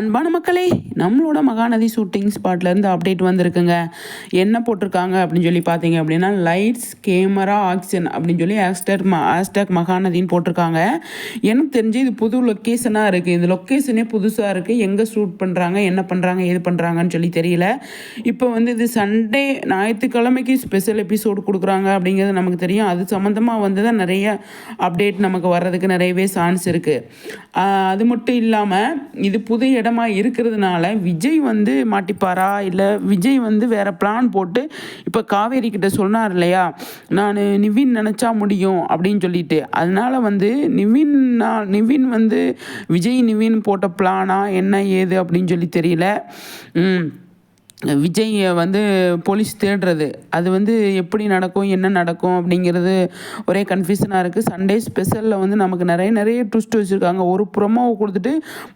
அன்பான மக்களே நம்மளோட மகாநதி ஷூட்டிங் ஸ்பாட்லேருந்து அப்டேட் வந்திருக்குங்க. என்ன போட்டிருக்காங்க அப்படின்னு சொல்லி பார்த்தீங்க அப்படின்னா லைட்ஸ் கேமரா ஆக்ஷன் அப்படின்னு சொல்லி ஹேஷ்டேக் ம ஹேஷ்டேக் மகாநதின்னு போட்டிருக்காங்க. எனக்கு தெரிஞ்சு இது புது லொக்கேஷனாக இருக்குது இந்த லொக்கேஷனே புதுசாக இருக்குது எங்கே ஷூட் பண்ணுறாங்க என்ன பண்ணுறாங்க ஏது பண்ணுறாங்கன்னு சொல்லி தெரியல. இப்போ வந்து இது சண்டே ஞாயிற்றுக்கிழமைக்கு ஸ்பெஷல் எபிசோடு கொடுக்குறாங்க அப்படிங்கிறது நமக்கு தெரியும். அது சம்மந்தமாக வந்து தான் நிறைய அப்டேட் நமக்கு வர்றதுக்கு நிறையவே சான்ஸ் இருக்குது அது மட்டும் இல்லாமல் இது புது இடமா இருக்கிறதுனால விஜய் வந்து மாட்டிப்பாரா? இல்லை விஜய் வந்து வேற பிளான் போட்டு இப்போ காவேரி கிட்ட சொன்னார் இல்லையா? நான் நிவின் நினச்சா முடியும் அப்படின்னு சொல்லிட்டு. அதனால வந்து நிவின் நான் நிவின் வந்து விஜய் நிவின் போட்ட பிளானா என்ன ஏது அப்படின்னு சொல்லி தெரியல. விஜயை வந்து போலீஸ் தேடுறது. அது வந்து எப்படி நடக்கும் என்ன நடக்கும் அப்படிங்கிறது ஒரே கன்ஃபியூஷனாக இருக்குது சண்டே ஸ்பெஷலில் வந்து நமக்கு நிறைய நிறைய ட்விஸ்ட் வச்சுருக்காங்க. ஒரு ப்ரொமோவை கொடுத்துட்டு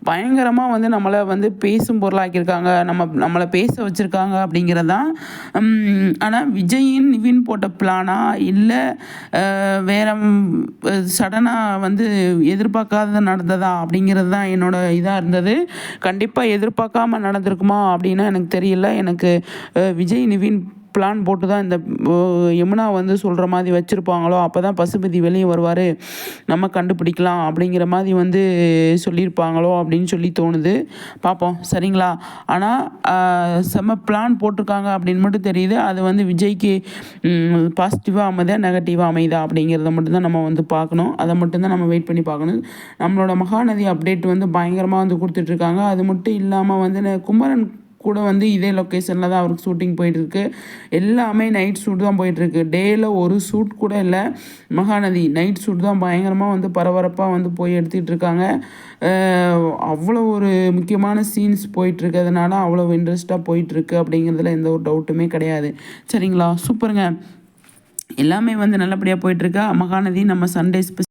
பயங்கரமாக வந்து நம்மளை வந்து பேசும் பொருளாக்கியிருக்காங்க. நம்ம நம்மளை பேச வச்சுருக்காங்க அப்படிங்கிறது தான் ஆனால் விஜயின் நிவின் போட்ட பிளானா இல்லை வேற சடனாக வந்து எதிர்பார்க்காத நடந்ததா அப்படிங்கிறது தான் என்னோட இதாக இருந்தது. கண்டிப்பாக எதிர்பார்க்காம நடந்திருக்குமா அப்படின்னா எனக்கு தெரியல. எனக்கு விஜய் நிவின் பிளான் போட்டு தான் இந்த யமுனா வந்து சொல்கிற மாதிரி வச்சுருப்பாங்களோ அப்போ தான் பசுபதி வெளியே வருவார். நம்ம கண்டுபிடிக்கலாம் அப்படிங்கிற மாதிரி வந்து சொல்லியிருப்பாங்களோ அப்படின்னு சொல்லி தோணுது. பார்ப்போம் சரிங்களா? ஆனால் செம்ம பிளான் போட்டிருக்காங்க அப்படின்னு மட்டும் தெரியுது. அது வந்து விஜய்க்கு பாசிட்டிவாக அமைதா நெகட்டிவாக அமைதா அப்படிங்கிறத மட்டும்தான் நம்ம வந்து பார்க்கணும். அதை மட்டும்தான் நம்ம வெயிட் பண்ணி பார்க்கணும். நம்மளோட மகாநதி அப்டேட் வந்து பயங்கரமாக வந்து கொடுத்துட்ருக்காங்க அது மட்டும் இல்லாமல் வந்து குமரன் கூட வந்து இதே லொக்கேஷனில் தான் அவருக்கு ஷூட்டிங் போயிட்டுருக்கு. எல்லாமே நைட் ஷூட் தான் போயிட்டுருக்கு. டேயில் ஒரு ஷூட் கூட இல்லை. மகாநதி நைட் ஷூட் தான் பயங்கரமாக வந்து பரபரப்பாக வந்து போய் எடுத்துகிட்டு இருக்காங்க. அவ்வளோ ஒரு முக்கியமான சீன்ஸ் போயிட்டுருக்கிறதுனால அவ்வளோ இன்ட்ரெஸ்ட்டாக போயிட்டுருக்கு அப்படிங்கிறதுல எந்த ஒரு டவுட்டுமே கிடையாது. சரிங்களா? சூப்பருங்க எல்லாமே வந்து நல்லபடியாக போயிட்டுருக்கா? மகாநதி நம்ம சண்டே